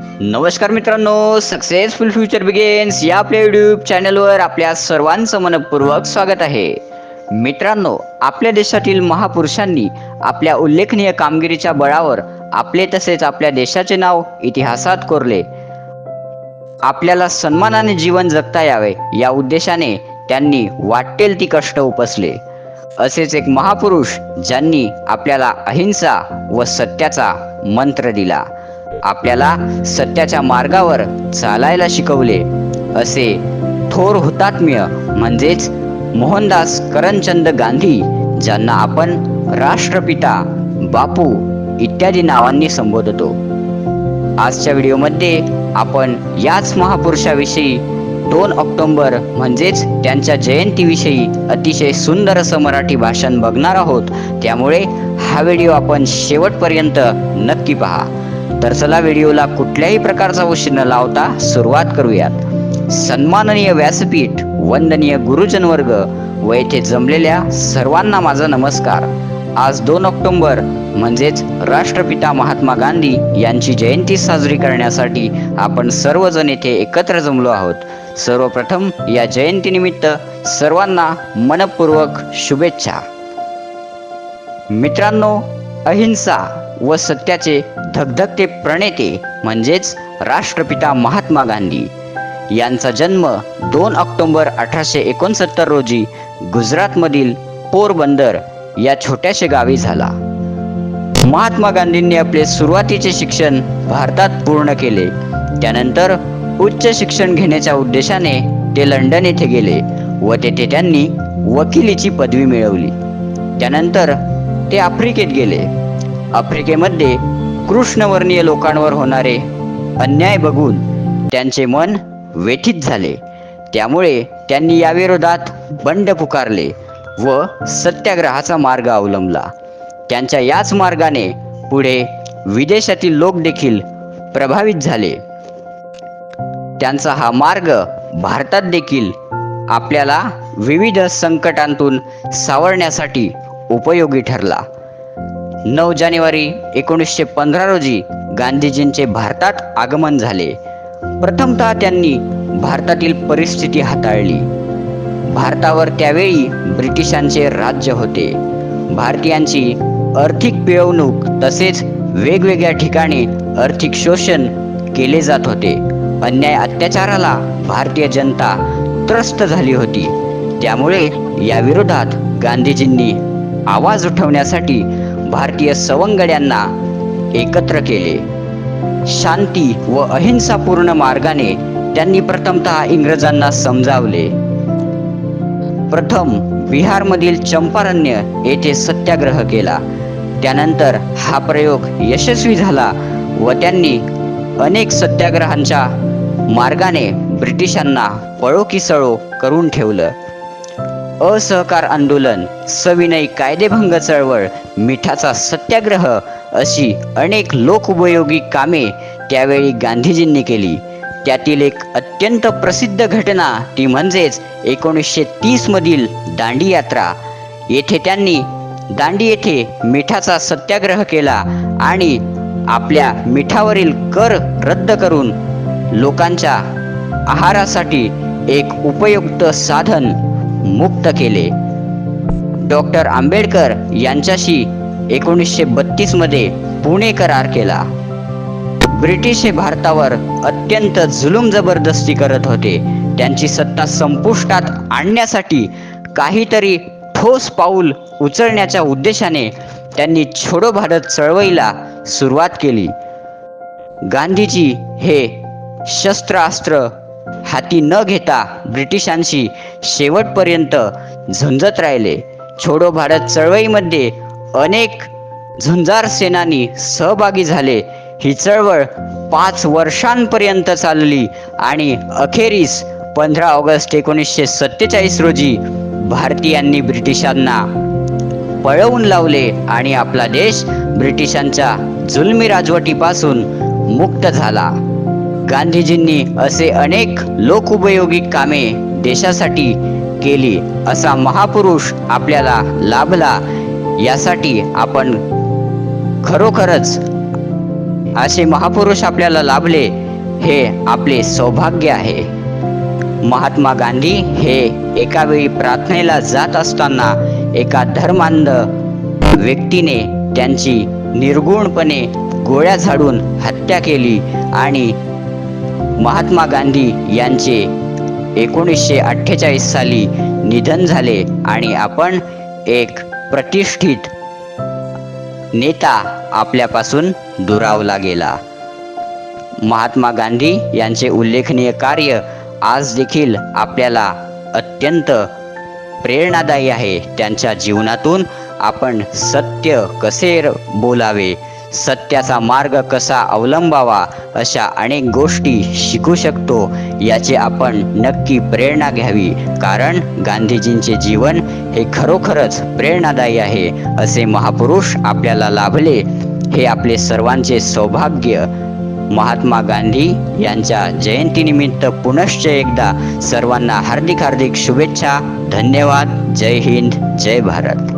नमस्कार मित्रांनो successful future begins या आपल्या युट्यूब चॅनलवर आपल्या सर्वांचं मनपूर्वक स्वागत आहे. मित्रांनो आपल्या देशातील महापुरुषांनी आपल्या उल्लेखनीय कामगिरीच्या बळावर आपले तसेच आपल्या देशाचे नाव इतिहासात कोरले. आपल्याला सन्मानाने जीवन जगता यावे या उद्देशाने त्यांनी वाटेल ती कष्ट उपसले. असेच एक महापुरुष ज्यांनी आपल्याला अहिंसा व सत्याचा मंत्र दिला. आपल्याला सत्याच्या मार्गावर चालायला शिकवले. असे थोर हुतात्म्य म्हणजेच मोहनदास करमचंद गांधी ज्यांना आपण राष्ट्रपिता बापू इत्यादी नावांनी संबोधतो. आजच्या व्हिडिओमध्ये आपण याच महापुरुषाविषयी दोन ऑक्टोंबर म्हणजेच त्यांच्या जयंतीविषयी अतिशय सुंदर असं मराठी भाषण बघणार आहोत. त्यामुळे हा व्हिडिओ आपण शेवटपर्यंत नक्की पहा. तर चला व्हिडिओला कुठल्याही प्रकारचा उशीर न लावता सुरुवात करूयात. सन्माननीय व्यासपीठ वंदनीय गुरुजन वर्ग व येथे जमलेल्या सर्वांना माझा नमस्कार. आज दोन ऑक्टोंबर म्हणजेच राष्ट्रपिता महात्मा गांधी यांची जयंती साजरी करण्यासाठी आपण सर्वजण येथे एकत्र जमलो आहोत. सर्वप्रथम या जयंतीनिमित्त सर्वांना मनपूर्वक शुभेच्छा. मित्रांनो अहिंसा व सत्याचे धगधगते प्रणेते म्हणजेच राष्ट्रपिता महात्मा गांधी. यांचा जन्म दोन ऑक्टोबर अठराशे एकोणसत्तर रोजी गुजरातमधील पोरबंदर या छोट्याशा गावी झाला. महात्मा गांधींनी आपले सुरुवातीचे शिक्षण भारतात पूर्ण केले. त्यानंतर उच्च शिक्षण घेण्याच्या उद्देशाने ते लंडन येथे गेले व तेथे त्यांनी वकिलीची पदवी मिळवली. त्यानंतर ते आफ्रिकेत गेले. आफ्रिकेमध्ये कृष्णवर्णीय लोकांवर होणारे अन्याय बघून त्यांचे मन व्यथित झाले. त्यामुळे त्यांनी याविरोधात बंड पुकारले व सत्याग्रहाचा मार्ग अवलंबला. त्यांच्या याच मार्गाने पुढे विदेशातील लोक देखील प्रभावित झाले. त्यांचा हा मार्ग भारतात देखील आपल्याला विविध संकटांतून सावरण्यासाठी उपयोगी ठरला. नऊ जानेवारी एकोणीसशे पंधरा रोजी गांधीजींचे भारतात आगमन झाले. प्रथमतः त्यांनी भारतातील परिस्थिती हाताळली. भारतावर त्यावेळी ब्रिटिशांचे राज्य होते. भारतीयांची आर्थिक पिळवणूक तसेच वेगवेगळ्या ठिकाणी आर्थिक शोषण केले जात होते. अन्याय अत्याचाराला भारतीय जनता त्रस्त झाली होती. त्यामुळे या विरोधात गांधीजींनी आवाज उठवण्यासाठी भारतीय सवंगड्यांना एकत्र केले. शांती व अहिंसापूर्ण मार्गाने त्यांनी प्रथमतः इंग्रजांना समजावले. प्रथम बिहारमधील चंपारण्य येथे सत्याग्रह केला. त्यानंतर हा प्रयोग यशस्वी झाला व त्यांनी अनेक सत्याग्रहांच्या मार्गाने ब्रिटिशांना पळो किसळो करून ठेवलं. असहकार आंदोलन सविनय कायदेभंग चळवळ मिठाचा सत्याग्रह अशी अनेक लोकउपयोगी कामे त्यावेळी गांधीजींनी केली. त्यातील एक अत्यंत प्रसिद्ध घटना ती म्हणजेच एकोणीसशे तीसमधील दांडी यात्रा. येथे त्यांनी दांडी येथे मिठाचा सत्याग्रह केला आणि आपल्या मिठावरील कर रद्द करून लोकांच्या आहारासाठी एक उपयुक्त साधन मुक्त केले. डॉक्टर आंबेडकर यांच्याशी एकोणीसशे बत्तीसमध्ये पुणे करार केला. ब्रिटिश हे भारतावर अत्यंत जुलूम जबरदस्ती करत होते. त्यांची सत्ता संपुष्टात आणण्यासाठी काहीतरी ठोस पाऊल उचलण्याच्या उद्देशाने त्यांनी छोडो भारत चळवळीला सुरुवात केली. गांधीजी हे शस्त्रास्त्र हाती न घेता ब्रिटिशांशी शेवटपर्यंत झुंजत राहिले. छोडो भारत चळवळीमध्ये अनेक झुंजार सेनानी सहभागी झाले. ही चळवळ पाच वर्षांपर्यंत चालली आणि अखेरीस पंधरा ऑगस्ट एकोणीसशे सत्तेचाळीस रोजी भारतीयांनी ब्रिटिशांना पळवून लावले आणि आपला देश ब्रिटिशांच्या जुलमी राजवटीपासून मुक्त झाला. गांधीजींनी असे अनेक लोकउपयोगी कामे देशासाठी केली. असा महापुरुष आपल्याला लाभला. यासाठी आपण खरोखरच असे महापुरुष आपल्याला लाभले हे आपले सौभाग्य आहे. महात्मा गांधी हे एकावेळी प्रार्थनेला जात असताना एका धर्मांध व्यक्तीने त्यांची निर्गुणपणे गोळ्या झाडून हत्या केली आणि महात्मा गांधी यांचे एकोणीसशे अठ्ठेचाळीस साली निधन झाले आणि आपण एक प्रतिष्ठित नेता आपल्यापासून दुरावला गेला. महात्मा गांधी यांचे उल्लेखनीय कार्य आज देखील आपल्याला अत्यंत प्रेरणादायी आहे. त्यांच्या जीवनातून आपण सत्य कसे र- बोलावे? सत्याचा मार्ग कसा अवलंबावा अशा अनेक गोष्टी शिकू शकतो याची आपण नक्की प्रेरणा घ्यावी. कारण गांधीजींचे जीवन हे खरोखरच प्रेरणादायी आहे असे महापुरुष आपल्याला लाभले. हे आपले सर्वांचे सौभाग्य. महात्मा गांधी यांच्या जयंतीनिमित्त पुनश्च एकदा सर्वांना हार्दिक हार्दिक शुभेच्छा. धन्यवाद. जय हिंद. जय भारत.